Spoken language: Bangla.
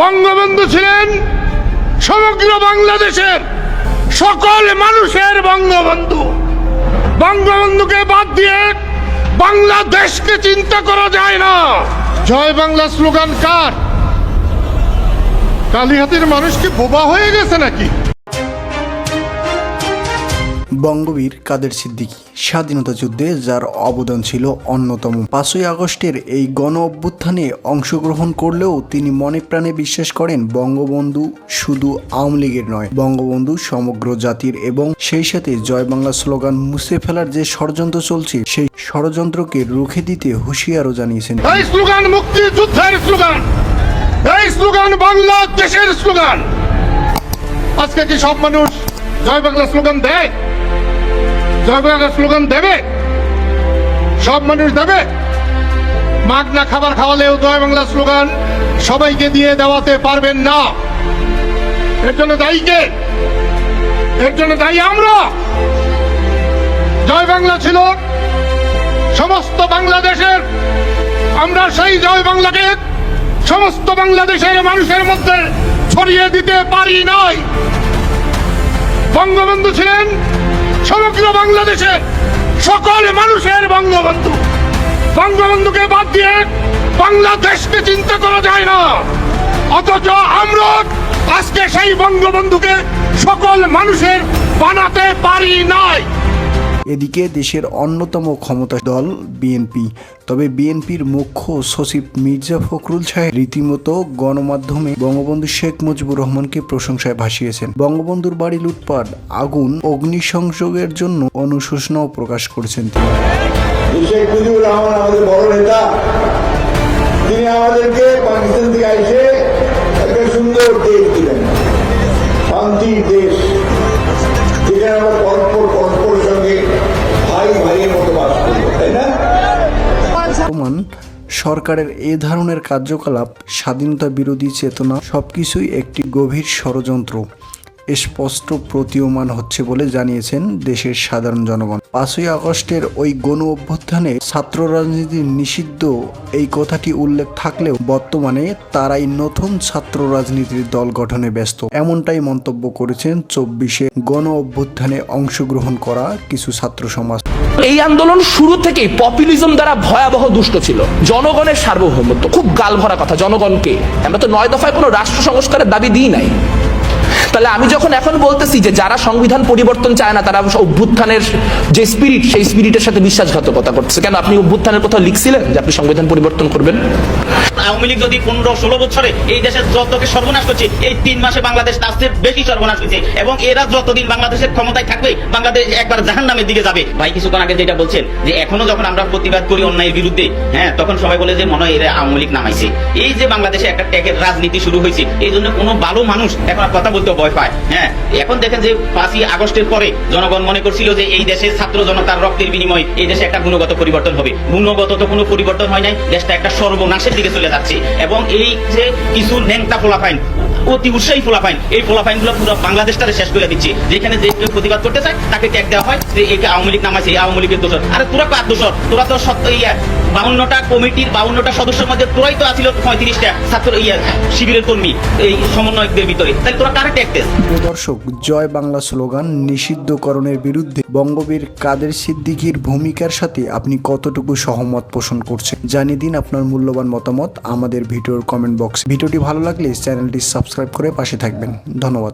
বঙ্গবন্ধু ছিলেন সমগ্র বাংলাদেশের সকল মানুষের বঙ্গবন্ধু। বঙ্গবন্ধুকে বাদ দিয়ে বাংলাদেশকে চিন্তা করা যায় না। জয় বাংলা স্লোগান কার? কালীহাতির মানুষ কি বোবা হয়ে গেছে নাকি? বঙ্গবীর কাদের সিদ্দিকী। স্বাধীনতা যুদ্ধে যার অবদান ছিল অন্যতম। পাঁচই আগস্টের এই গণ অভ্যুত্থানে অংশগ্রহণ করলেও তিনি মনে প্রাণে বিশ্বাস করেন বঙ্গবন্ধু শুধু আওয়ামী লীগের নয়, বঙ্গবন্ধু সমগ্র জাতির এবং সেই সাথে জয় বাংলা স্লোগান মুছে ফেলার যে ষড়যন্ত্র চলছে, সেই ষড়যন্ত্রকে রুখে দিতে হুঁশিয়ারও জানিয়েছেন আজকে কি সব মানুষ জয় বাংলা স্লোগান দেয়? জয় স্লোগান দেবে। সব মানুষ দেবে। মাগনা খাবার খাওয়ালেও জয় বাংলা স্লোগান সবাইকে দিয়ে দেওয়াতে পারবেন না। এর জন্য দায়ী কে? এর জন্য দায়ী আমরা। জয় বাংলা ছিল সমস্ত বাংলাদেশের। আমরা সেই জয় বাংলাকে সমস্ত বাংলাদেশের মানুষের মধ্যে ছড়িয়ে দিতে পারি নাই। বঙ্গবন্ধু ছিলেন সমগ্র বাংলাদেশে সকল মানুষের বঙ্গবন্ধু। বঙ্গবন্ধুকে বাদ দিয়ে বাংলাদেশকে চিন্তা করা যায় না। অথচ আমরা আজকে সেই বঙ্গবন্ধুকে সকল মানুষের বানাতে পারি নাই। এদিকে দেশের অন্যতম ক্ষমতা দল বিএনপি। তবে বিএনপির মুখ্য সচিব মির্জা ফখরুল সাহেব রীতিমতো গণমাধ্যমে বঙ্গবন্ধু শেখ মুজিবুর রহমানকে প্রশংসায় ভাসিয়েছেন। বঙ্গবন্ধুর বাড়ি লুটপাট, আগুন, অগ্নিসংযোগের জন্য অনুশোচনাও প্রকাশ করেছেন তিনি। শেখ মুজিবুর রহমান আমাদের বড় নেতা। তিনি আমাদেরকে পাকিস্তান থেকে এসে একটা সুন্দর দেশ দিলেন। শান্তির দেশ। বর্তমান সরকারের এ ধরনের কার্যকলাপ স্বাধীনতা বিরোধী চেতনা সবকিছুই একটি গভীর ষড়যন্ত্র। স্পষ্ট প্রতীয়মান হচ্ছে বলে জানিয়েছেন দেশের সাধারণ জনগণ। পাঁচই আগস্টের ওই গণ অভ্যুত্থানে ছাত্র রাজনীতি নিষিদ্ধ, এই কথাটি উল্লেখ থাকলেও বর্তমানে তারাই নতুন ছাত্র রাজনীতির দল গঠনে ব্যস্ত। এমনটাই মন্তব্য করেছেন চব্বিশে গণ অভ্যুত্থানে অংশগ্রহণ করা কিছু ছাত্র সমাজ। এই আন্দোলন শুরু থেকেই পপুলিজম দ্বারা ভয়াবহ দুষ্ট ছিল। জনগণের সার্বভৌমত্ব, খুব গাল ভরা কথা জনগণকে। আমরা তো নয় দফায় কোনো রাষ্ট্র সংস্কারের দাবি দিই নাই। তাহলে আমি যখন এখন বলতেছি যে যারা সংবিধান পরিবর্তন চায় না, তারা অভ্যুত্থানের যে স্পিরিট সেই স্পিরিটের সাথে বিশ্বাসঘাতকতা করছে কেন আপনি অভ্যুত্থানের কথা লিখছিলেন যে আপনি সংবিধান পরিবর্তন করবেন? আওয়ামী লীগ যদি পনেরো ষোলো বছরে এই দেশের যতকে সর্বনাশ করছে, এই তিন মাসে বাংলাদেশ তার চেয়ে বেশি সর্বনাশ করছে এবং এরা যতদিন বাংলাদেশের ক্ষমতায় থাকবে, বাংলাদেশ একবার জাহান নামের দিকে যাবে। ভাই, কিছুক্ষণ আগে যেটা বলছেন যে এখনও যখন আমরা প্রতিবাদ করি অন্যায়ের বিরুদ্ধে হ্যাঁ তখন সবাই বলে যে মনে হয় এরা আওয়ামী লীগ নামাইছে। এই যে বাংলাদেশে একটা ট্যাগের রাজনীতি শুরু হয়েছে, এই জন্য কোনো ভালো মানুষ এখন কথা বলতে ভয় পায় হ্যাঁ। এখন দেখেন যে পাঁচই আগস্টের পরে জনগণ মনে করছিল যে এই দেশের ছাত্র জনতার রক্তের বিনিময়ে এই দেশে একটা গুণগত পরিবর্তন হবে। গুণগত তো কোনো পরিবর্তন হয় নাই, দেশটা একটা সর্বনাশের দিকে চলে যাচ্ছে। এবং এই যে কিছু ন্যাংটা ফলাফাইন, অতি উৎসাহী ফলাফাইন, এই ফোলাফাইনগুলো পুরো বাংলাদেশটারে শেষ করে দিচ্ছে। যেখানে যে কেউ প্রতিবাদ করতে চায়, তাকে ট্যাগ দেওয়া হয় যে একে আওয়ামী লীগ আছে এই আওয়ামী লীগের দোষর। আরে তোরা কার দোষর? তোরা তো সত্য ইয়া বাউন্নটা কমিটির বাউন্নটা সদস্যের মধ্যে তোরাই তো আছিল পঁয়ত্রিশটা ছাত্র ইয়া, শিবিরের কর্মী এই সমন্বয়কদের ভিতরে। তাহলে তোরা কারে প্রিয় দর্শক, জয় বাংলা স্লোগান নিষিদ্ধকরণের বিরুদ্ধে বঙ্গবীর কাদের সিদ্দিকীর ভূমিকার সাথে আপনি কতটুকু সহমত পোষণ করছেন জানিয়ে দিন আপনার মূল্যবান মতামত আমাদের ভিডিওর কমেন্ট বক্স। ভিডিওটি ভালো লাগলে চ্যানেলটি সাবস্ক্রাইব করে পাশে থাকবেন। ধন্যবাদ।